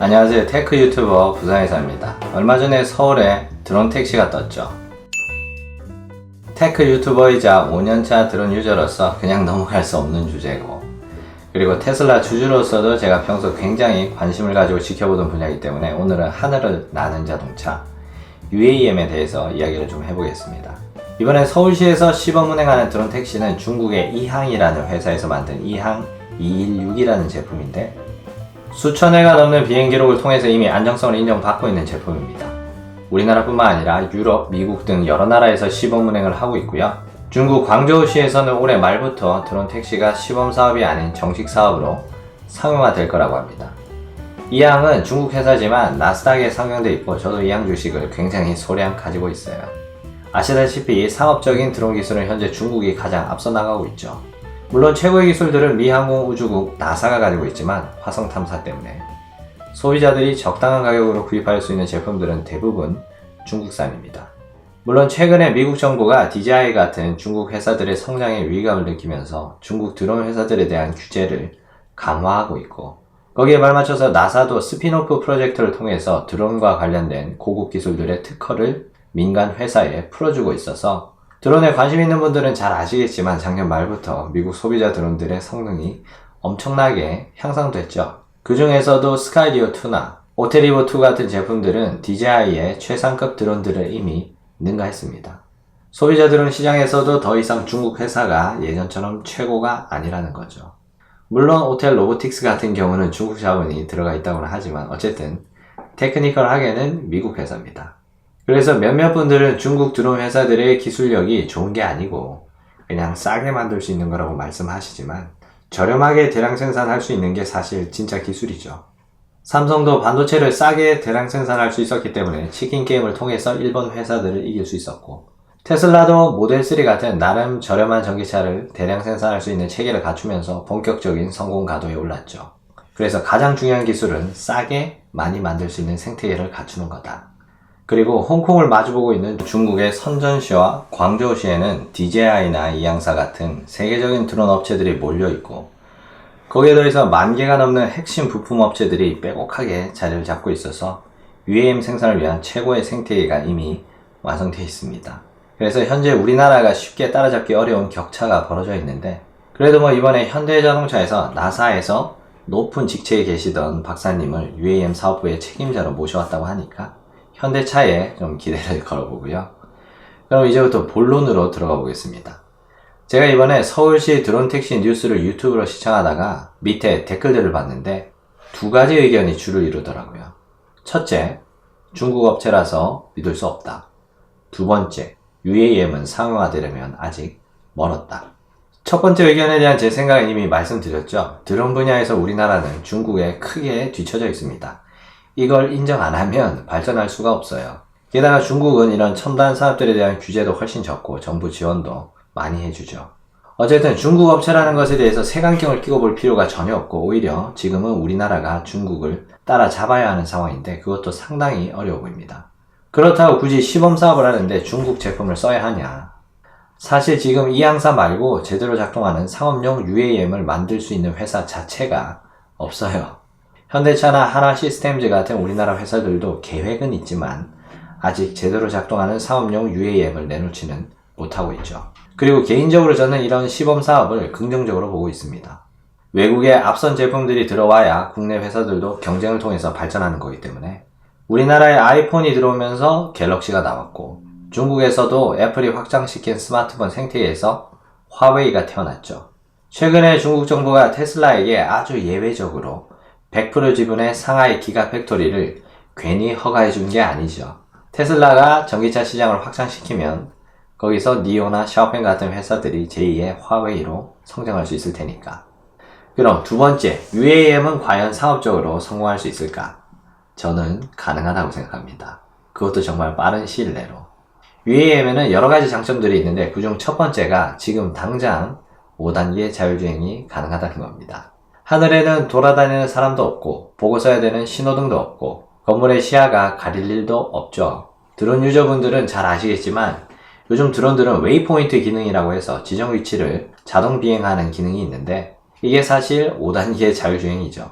안녕하세요. 테크 유튜버 부산회사입니다. 얼마 전에 서울에 드론 택시가 떴죠. 테크 유튜버이자 5년차 드론 유저로서 그냥 넘어갈 수 없는 주제고 그리고 테슬라 주주로서도 제가 평소 굉장히 관심을 가지고 지켜보던 분야이기 때문에 오늘은 하늘을 나는 자동차 UAM에 대해서 이야기를 좀 해보겠습니다. 이번에 서울시에서 시범 운행하는 드론 택시는 중국의 이항이라는 회사에서 만든 이항 216이라는 제품인데 수천 회가 넘는 비행 기록을 통해서 이미 안정성을 인정받고 있는 제품입니다. 우리나라뿐만 아니라 유럽, 미국 등 여러 나라에서 시범 운행을 하고 있고요. 중국 광저우시에서는 올해 말부터 드론 택시가 시범 사업이 아닌 정식 사업으로 상용화될 거라고 합니다. 이항은 중국 회사지만 나스닥에 상장돼 있고 저도 이항 주식을 굉장히 소량 가지고 있어요. 아시다시피 상업적인 드론 기술은 현재 중국이 가장 앞서 나가고 있죠. 물론 최고의 기술들은 미 항공 우주국 나사가 가지고 있지만 화성 탐사 때문에 소비자들이 적당한 가격으로 구입할 수 있는 제품들은 대부분 중국산입니다. 물론 최근에 미국 정부가 DJI 같은 중국 회사들의 성장에 위기감을 느끼면서 중국 드론 회사들에 대한 규제를 강화하고 있고 거기에 발맞춰서 나사도 스피노프 프로젝트를 통해서 드론과 관련된 고급 기술들의 특허를 민간 회사에 풀어주고 있어서 드론에 관심 있는 분들은 잘 아시겠지만 작년 말부터 미국 소비자 드론들의 성능이 엄청나게 향상됐죠. 그 중에서도 스카이디오 2나 오테리보 2 같은 제품들은 DJI의 최상급 드론들을 이미 능가했습니다. 소비자 드론 시장에서도 더 이상 중국 회사가 예전처럼 최고가 아니라는 거죠. 물론 오텔 로보틱스 같은 경우는 중국 자본이 들어가 있다고는 하지만 어쨌든 테크니컬하게는 미국 회사입니다. 그래서 몇몇 분들은 중국 드론 회사들의 기술력이 좋은 게 아니고 그냥 싸게 만들 수 있는 거라고 말씀하시지만 저렴하게 대량 생산할 수 있는 게 사실 진짜 기술이죠. 삼성도 반도체를 싸게 대량 생산할 수 있었기 때문에 치킨 게임을 통해서 일본 회사들을 이길 수 있었고 테슬라도 모델 3 같은 나름 저렴한 전기차를 대량 생산할 수 있는 체계를 갖추면서 본격적인 성공 가도에 올랐죠. 그래서 가장 중요한 기술은 싸게 많이 만들 수 있는 생태계를 갖추는 거다. 그리고 홍콩을 마주보고 있는 중국의 선전시와 광저우시에는 DJI나 이양사 같은 세계적인 드론 업체들이 몰려있고 거기에 더해서 만 개가 넘는 핵심 부품 업체들이 빼곡하게 자리를 잡고 있어서 UAM 생산을 위한 최고의 생태계가 이미 완성되어 있습니다. 그래서 현재 우리나라가 쉽게 따라잡기 어려운 격차가 벌어져 있는데 그래도 뭐 이번에 현대자동차에서 나사에서 높은 직책에 계시던 박사님을 UAM 사업부의 책임자로 모셔왔다고 하니까 현대차에 좀 기대를 걸어보고요. 그럼 이제부터 본론으로 들어가 보겠습니다. 제가 이번에 서울시 드론 택시 뉴스를 유튜브로 시청하다가 밑에 댓글들을 봤는데 두 가지 의견이 주를 이루더라고요. 첫째, 중국 업체라서 믿을 수 없다. 두 번째, UAM은 상용화되려면 아직 멀었다. 첫 번째 의견에 대한 제 생각은 이미 말씀드렸죠. 드론 분야에서 우리나라는 중국에 크게 뒤처져 있습니다. 이걸 인정 안 하면 발전할 수가 없어요. 게다가 중국은 이런 첨단 산업들에 대한 규제도 훨씬 적고 정부 지원도 많이 해주죠. 어쨌든 중국 업체라는 것에 대해서 색안경을 끼고 볼 필요가 전혀 없고 오히려 지금은 우리나라가 중국을 따라잡아야 하는 상황인데 그것도 상당히 어려워 보입니다. 그렇다고 굳이 시범 사업을 하는데 중국 제품을 써야 하냐? 사실 지금 이 항사 말고 제대로 작동하는 상업용 UAM을 만들 수 있는 회사 자체가 없어요. 현대차나 하나 시스템즈 같은 우리나라 회사들도 계획은 있지만 아직 제대로 작동하는 사업용 UAM을 내놓지는 못하고 있죠. 그리고 개인적으로 저는 이런 시범 사업을 긍정적으로 보고 있습니다. 외국의 앞선 제품들이 들어와야 국내 회사들도 경쟁을 통해서 발전하는 거기 때문에 우리나라에 아이폰이 들어오면서 갤럭시가 나왔고 중국에서도 애플이 확장시킨 스마트폰 생태계에서 화웨이가 태어났죠. 최근에 중국 정부가 테슬라에게 아주 예외적으로 100% 지분의 상하이 기가 팩토리를 괜히 허가해 준 게 아니죠. 테슬라가 전기차 시장을 확장시키면 거기서 니오나 샤오펜 같은 회사들이 제2의 화웨이로 성장할 수 있을 테니까. 그럼 두 번째, UAM은 과연 상업적으로 성공할 수 있을까? 저는 가능하다고 생각합니다. 그것도 정말 빠른 시일 내로. UAM에는 여러 가지 장점들이 있는데 그중 첫 번째가 지금 당장 5단계 자율주행이 가능하다는 겁니다. 하늘에는 돌아다니는 사람도 없고 보고 서야 되는 신호등도 없고 건물의 시야가 가릴 일도 없죠. 드론 유저분들은 잘 아시겠지만 요즘 드론들은 웨이포인트 기능이라고 해서 지정 위치를 자동 비행하는 기능이 있는데 이게 사실 5단계 자율주행이죠.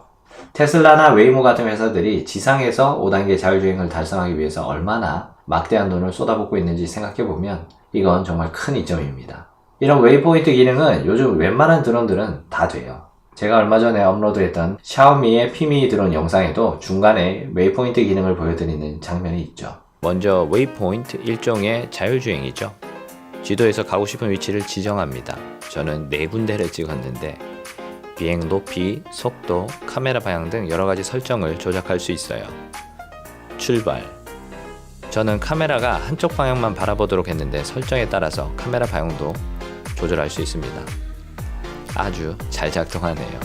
테슬라나 웨이모 같은 회사들이 지상에서 5단계 자율주행을 달성하기 위해서 얼마나 막대한 돈을 쏟아붓고 있는지 생각해보면 이건 정말 큰 이점입니다. 이런 웨이포인트 기능은 요즘 웬만한 드론들은 다 돼요. 제가 얼마 전에 업로드했던 샤오미의 피미 드론 영상에도 중간에 웨이포인트 기능을 보여드리는 장면이 있죠. 먼저 웨이포인트 일종의 자율주행이죠. 지도에서 가고 싶은 위치를 지정합니다. 저는 네 군데를 찍었는데 비행 높이, 속도, 카메라 방향 등 여러 가지 설정을 조작할 수 있어요. 출발. 저는 카메라가 한쪽 방향만 바라보도록 했는데 설정에 따라서 카메라 방향도 조절할 수 있습니다. 아주 잘 작동하네요.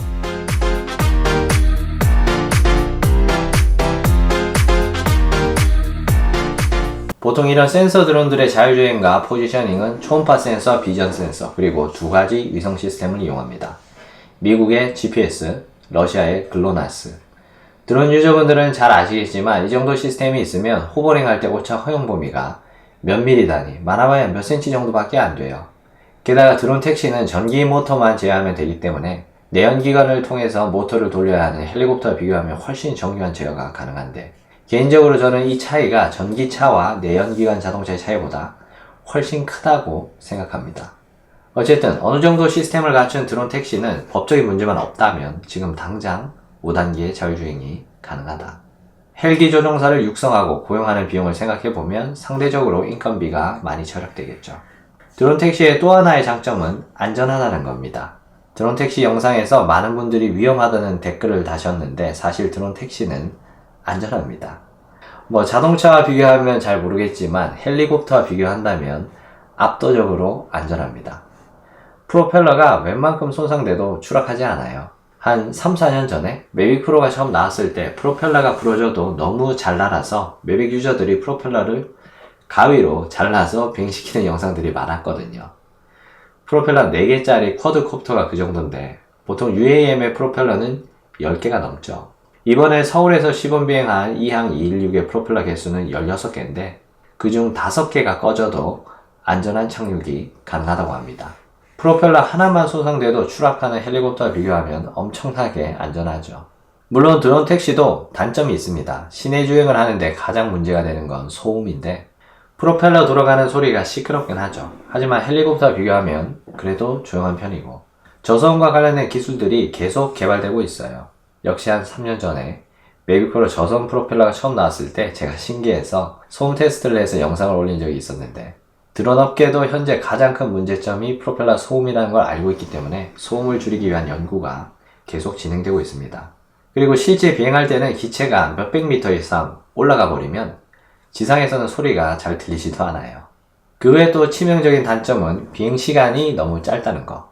보통 이런 센서 드론들의 자율주행과 포지셔닝은 초음파 센서, 비전 센서, 그리고 두 가지 위성 시스템을 이용합니다. 미국의 GPS, 러시아의 글로나스. 드론 유저분들은 잘 아시겠지만 이 정도 시스템이 있으면 호버링 할 때 오차 허용 범위가 몇 미리 단위, 많아봐야 몇 센치 정도밖에 안 돼요. 게다가 드론 택시는 전기 모터만 제어하면 되기 때문에 내연기관을 통해서 모터를 돌려야 하는 헬리콥터와 비교하면 훨씬 정교한 제어가 가능한데 개인적으로 저는 이 차이가 전기차와 내연기관 자동차의 차이보다 훨씬 크다고 생각합니다. 어쨌든 어느 정도 시스템을 갖춘 드론 택시는 법적인 문제만 없다면 지금 당장 5단계의 자율주행이 가능하다. 헬기 조종사를 육성하고 고용하는 비용을 생각해보면 상대적으로 인건비가 많이 절약되겠죠. 드론 택시의 또 하나의 장점은 안전하다는 겁니다. 드론 택시 영상에서 많은 분들이 위험하다는 댓글을 다셨는데 사실 드론 택시는 안전합니다. 뭐 자동차와 비교하면 잘 모르겠지만 헬리콥터와 비교한다면 압도적으로 안전합니다. 프로펠러가 웬만큼 손상돼도 추락하지 않아요. 한 3, 4년 전에 매빅 프로가 처음 나왔을 때 프로펠러가 부러져도 너무 잘 날아서 매빅 유저들이 프로펠러를 가위로 잘라서 비행시키는 영상들이 많았거든요. 프로펠러 4개짜리 쿼드콥터가 그 정도인데 보통 UAM의 프로펠러는 10개가 넘죠. 이번에 서울에서 시범 비행한 2항 216의 프로펠러 개수는 16개인데 그중 5개가 꺼져도 안전한 착륙이 가능하다고 합니다. 프로펠러 하나만 손상돼도 추락하는 헬리콥터와 비교하면 엄청나게 안전하죠. 물론 드론 택시도 단점이 있습니다. 시내 주행을 하는데 가장 문제가 되는 건 소음인데 프로펠러 돌아가는 소리가 시끄럽긴 하죠. 하지만 헬리콥터와 비교하면 그래도 조용한 편이고 저소음과 관련된 기술들이 계속 개발되고 있어요. 역시 한 3년 전에 메비프로 저소음 프로펠러가 처음 나왔을 때 제가 신기해서 소음 테스트를 해서 영상을 올린 적이 있었는데 드론 업계도 현재 가장 큰 문제점이 프로펠러 소음이라는 걸 알고 있기 때문에 소음을 줄이기 위한 연구가 계속 진행되고 있습니다. 그리고 실제 비행할 때는 기체가 몇백 미터 이상 올라가 버리면 지상에서는 소리가 잘 들리지도 않아요. 그 외에 또 치명적인 단점은 비행 시간이 너무 짧다는 거.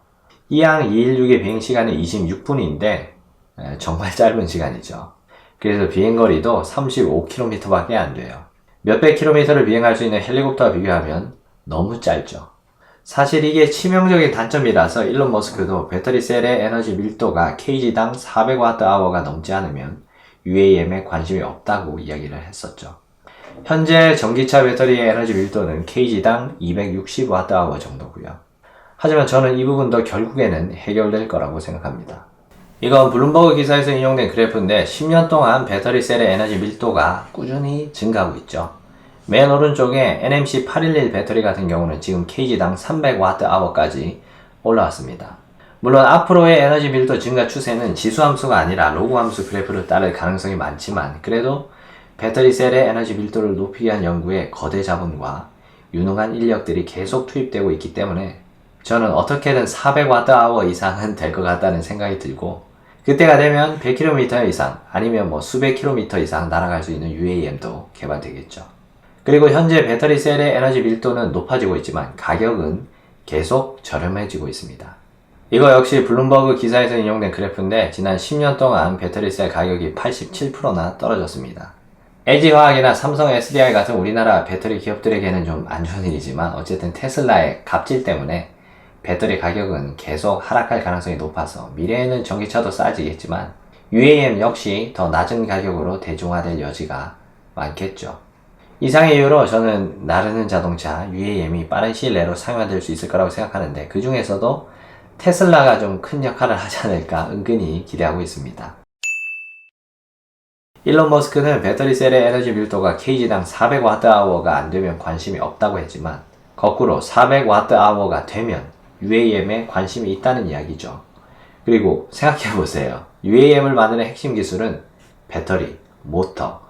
이항 216의 비행 시간이 26분인데 정말 짧은 시간이죠. 그래서 비행거리도 35km밖에 안 돼요. 몇백 킬로미터를 비행할 수 있는 헬리콥터와 비교하면 너무 짧죠. 사실 이게 치명적인 단점이라서 일론 머스크도 배터리 셀의 에너지 밀도가 kg당 400Wh가 넘지 않으면 UAM에 관심이 없다고 이야기를 했었죠. 현재 전기차 배터리의 에너지 밀도는 kg당 260Wh 정도고요. 하지만 저는 이 부분도 결국에는 해결될 거라고 생각합니다. 이건 블룸버그 기사에서 인용된 그래프인데 10년 동안 배터리 셀의 에너지 밀도가 꾸준히 증가하고 있죠. 맨 오른쪽에 NMC 811 배터리 같은 경우는 지금 kg당 300Wh까지 올라왔습니다. 물론 앞으로의 에너지 밀도 증가 추세는 지수 함수가 아니라 로그 함수 그래프를 따를 가능성이 많지만 그래도 배터리 셀의 에너지 밀도를 높이기 위한 연구에 거대 자본과 유능한 인력들이 계속 투입되고 있기 때문에 저는 어떻게든 400Wh 이상은 될 것 같다는 생각이 들고 그때가 되면 100km 이상 아니면 뭐 수백 km 이상 날아갈 수 있는 UAM도 개발되겠죠. 그리고 현재 배터리 셀의 에너지 밀도는 높아지고 있지만 가격은 계속 저렴해지고 있습니다. 이거 역시 블룸버그 기사에서 인용된 그래프인데 지난 10년 동안 배터리 셀 가격이 87%나 떨어졌습니다. LG화학이나 삼성 SDI 같은 우리나라 배터리 기업들에게는 좀 안 좋은 일이지만 어쨌든 테슬라의 갑질 때문에 배터리 가격은 계속 하락할 가능성이 높아서 미래에는 전기차도 싸지겠지만 UAM 역시 더 낮은 가격으로 대중화될 여지가 많겠죠. 이상의 이유로 저는 나르는 자동차 UAM이 빠른 시일 내로 상용화될 수 있을 거라고 생각하는데 그 중에서도 테슬라가 좀 큰 역할을 하지 않을까 은근히 기대하고 있습니다. 일론 머스크는 배터리 셀의 에너지 밀도가 kg당 400Wh가 안 되면 관심이 없다고 했지만 거꾸로 400Wh가 되면 UAM에 관심이 있다는 이야기죠. 그리고 생각해 보세요. UAM을 만드는 핵심 기술은 배터리, 모터,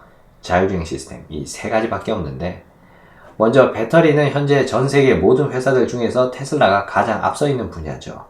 자율주행 시스템 이 세 가지밖에 없는데 먼저 배터리는 현재 전 세계 모든 회사들 중에서 테슬라가 가장 앞서 있는 분야죠.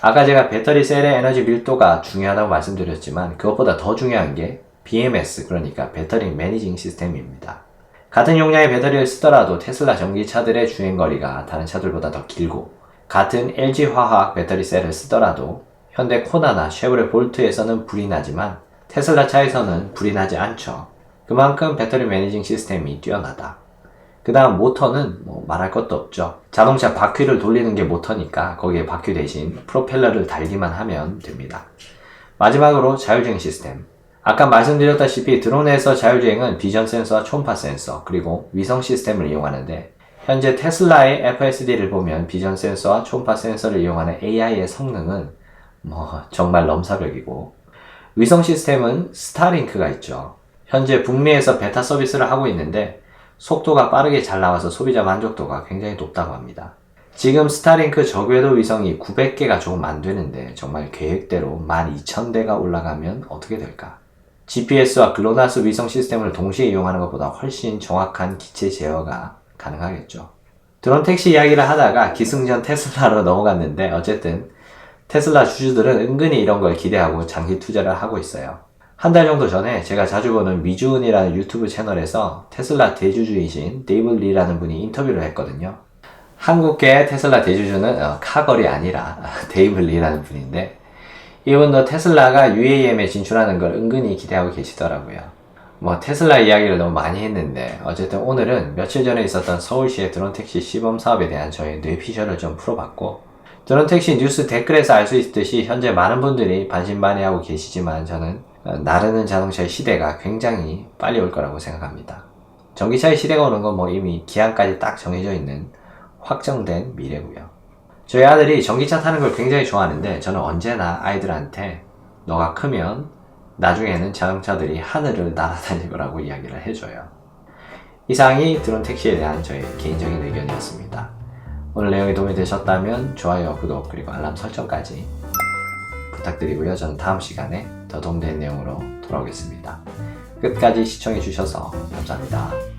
아까 제가 배터리 셀의 에너지 밀도가 중요하다고 말씀드렸지만 그것보다 더 중요한 게 BMS 그러니까 배터리 매니징 시스템입니다. 같은 용량의 배터리를 쓰더라도 테슬라 전기차들의 주행거리가 다른 차들보다 더 길고 같은 LG화학 배터리 셀을 쓰더라도 현대 코나나 쉐보레 볼트에서는 불이 나지만 테슬라 차에서는 불이 나지 않죠. 그만큼 배터리 매니징 시스템이 뛰어나다. 그 다음 모터는 뭐 말할 것도 없죠. 자동차 바퀴를 돌리는 게 모터니까 거기에 바퀴 대신 프로펠러를 달기만 하면 됩니다. 마지막으로 자율주행 시스템. 아까 말씀드렸다시피 드론에서 자율주행은 비전 센서와 초음파 센서 그리고 위성 시스템을 이용하는데 현재 테슬라의 FSD를 보면 비전 센서와 초음파 센서를 이용하는 AI의 성능은 뭐 정말 넘사벽이고 위성 시스템은 스타링크가 있죠. 현재 북미에서 베타 서비스를 하고 있는데 속도가 빠르게 잘 나와서 소비자 만족도가 굉장히 높다고 합니다. 지금 스타링크 저궤도 위성이 900개가 조금 안 되는데 정말 계획대로 12,000대가 올라가면 어떻게 될까? GPS와 글로나스 위성 시스템을 동시에 이용하는 것보다 훨씬 정확한 기체 제어가 가능하겠죠. 드론 택시 이야기를 하다가 기승전 테슬라로 넘어갔는데 어쨌든 테슬라 주주들은 은근히 이런 걸 기대하고 장기 투자를 하고 있어요. 한 달 정도 전에 제가 자주 보는 미주은이라는 유튜브 채널에서 테슬라 대주주이신 데이블 리라는 분이 인터뷰를 했거든요. 한국계 테슬라 대주주는 어, 카걸이 아니라 데이블 리라는 분인데 이분도 테슬라가 UAM에 진출하는 걸 은근히 기대하고 계시더라고요. 뭐 테슬라 이야기를 너무 많이 했는데 어쨌든 오늘은 며칠 전에 있었던 서울시의 드론 택시 시범 사업에 대한 저의 뇌피셜을 좀 풀어봤고 드론 택시 뉴스 댓글에서 알 수 있듯이 현재 많은 분들이 반신반의하고 계시지만 저는 어, 나르는 자동차의 시대가 굉장히 빨리 올 거라고 생각합니다. 전기차의 시대가 오는 건 뭐 이미 기한까지 딱 정해져 있는 확정된 미래고요. 저희 아들이 전기차 타는 걸 굉장히 좋아하는데 저는 언제나 아이들한테 너가 크면 나중에는 자동차들이 하늘을 날아다닐 거라고 이야기를 해줘요. 이상이 드론 택시에 대한 저의 개인적인 의견이었습니다. 오늘 내용이 도움이 되셨다면 좋아요, 구독, 그리고 알람 설정까지 부탁드리고요. 저는 다음 시간에 더 도움되는 내용으로 돌아오겠습니다. 끝까지 시청해주셔서 감사합니다.